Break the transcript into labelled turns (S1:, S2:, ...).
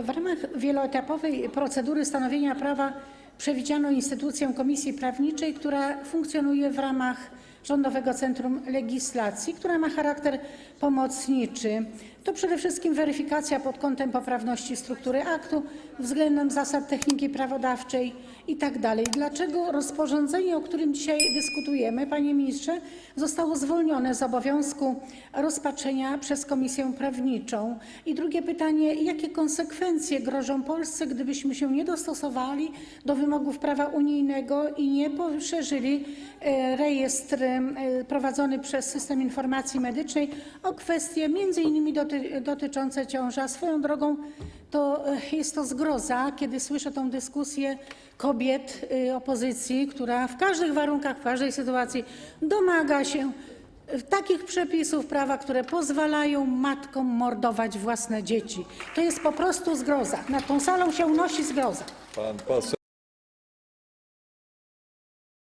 S1: W ramach wieloetapowej procedury stanowienia prawa przewidziano instytucję Komisji Prawniczej, która funkcjonuje w ramach Rządowego Centrum Legislacji, która ma charakter pomocniczy. To przede wszystkim weryfikacja pod kątem poprawności struktury aktu względem zasad techniki prawodawczej itd. Dlaczego rozporządzenie, o którym dzisiaj dyskutujemy, panie ministrze, zostało zwolnione z obowiązku rozpatrzenia przez Komisję Prawniczą? I drugie pytanie, jakie konsekwencje grożą Polsce, gdybyśmy się nie dostosowali do wymogów prawa unijnego i nie poszerzyli e, rejestr e, prowadzony przez System Informacji Medycznej o kwestie między innymi doty, dotyczące ciąży. Swoją drogą to e, jest to zgroza, kiedy słyszę tą dyskusję kobiet y, opozycji, która w każdych warunkach, w każdej sytuacji domaga się y, takich przepisów prawa, które pozwalają matkom mordować własne dzieci. To jest po prostu zgroza. Nad tą salą się unosi zgroza.
S2: Pan poseł.